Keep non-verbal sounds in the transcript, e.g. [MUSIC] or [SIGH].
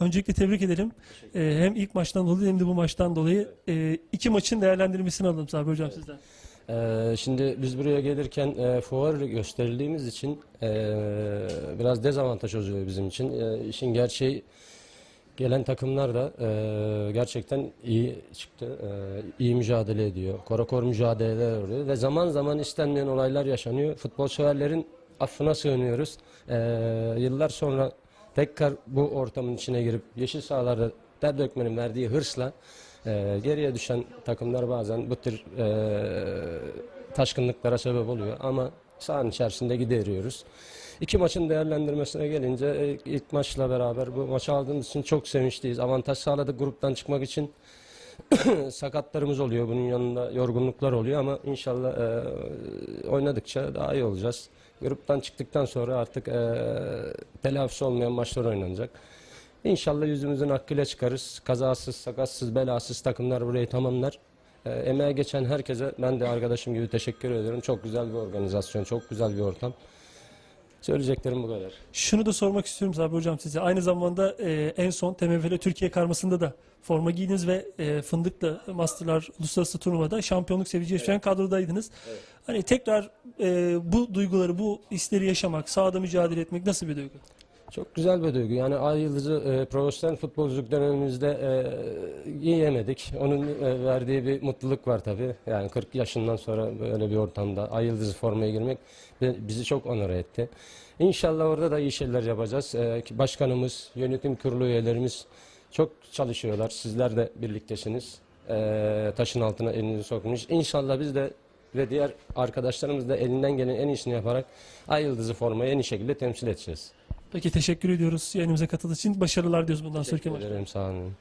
Öncelikle tebrik edelim. Ee, hem ilk maçtan dolayı hem de bu maçtan dolayı e, iki maçın değerlendirmesini alalım Sabri Hocam sizden. Ee, şimdi biz buraya gelirken e, fuar gösterildiğimiz için e, biraz dezavantaj oluyor bizim için. E, işin gerçeği gelen takımlar da e, gerçekten iyi çıktı. E, iyi mücadele ediyor. Korakor mücadeleler oluyor ve zaman zaman istenmeyen olaylar yaşanıyor. Futbol severlerin affına sığınıyoruz. E, yıllar sonra tekrar bu ortamın içine girip yeşil sahalarda ter dökmenin verdiği hırsla e, geriye düşen takımlar bazen bu tür e, taşkınlıklara sebep oluyor ama sahanın içerisinde gideriyoruz. İki maçın değerlendirmesine gelince e, ilk maçla beraber bu maçı aldığımız için çok sevinçliyiz. Avantaj sağladık gruptan çıkmak için. [CLEARS THROAT] Sakatlarımız oluyor bunun yanında yorgunluklar oluyor ama inşallah e, oynadıkça daha iyi olacağız. Gruptan çıktıktan sonra artık e, telafisi olmayan maçlar oynanacak. İnşallah yüzümüzün hakkıyla çıkarız. Kazasız, sakatsız, belasız takımlar burayı tamamlar. E, emeğe geçen herkese ben de arkadaşım gibi teşekkür ediyorum. Çok güzel bir organizasyon, çok güzel bir ortam. Söyleyeceklerim bu kadar. Şunu da sormak istiyorum Sabri Hocam size. Aynı zamanda e, en son TMFL Türkiye karmasında da forma giydiniz ve e, Fındık'ta Masterlar Uluslararası Turnuva'da şampiyonluk sevici yaşayan kadrodaydınız. Hani tekrar e, bu duyguları, bu hisleri yaşamak, sahada mücadele etmek nasıl bir duygu? Çok güzel bir duygu. Yani Ay Yıldız'ı e, profesyonel futbolculuk dönemimizde e, yiyemedik. Onun e, verdiği bir mutluluk var tabii. Yani 40 yaşından sonra böyle bir ortamda Ay Yıldız'ı formaya girmek bi- bizi çok onur etti. İnşallah orada da iyi şeyler yapacağız. E, başkanımız, yönetim kurulu üyelerimiz çok çalışıyorlar. Sizler de birliktesiniz. E, taşın altına elinizi sokmuş. İnşallah biz de ve diğer arkadaşlarımız da elinden gelen en iyisini yaparak Ay Yıldız'ı formaya en iyi şekilde temsil edeceğiz. Peki teşekkür ediyoruz yayınımıza katıldığı için. Başarılar diyoruz bundan sonraki maçta. ederim sağ olun.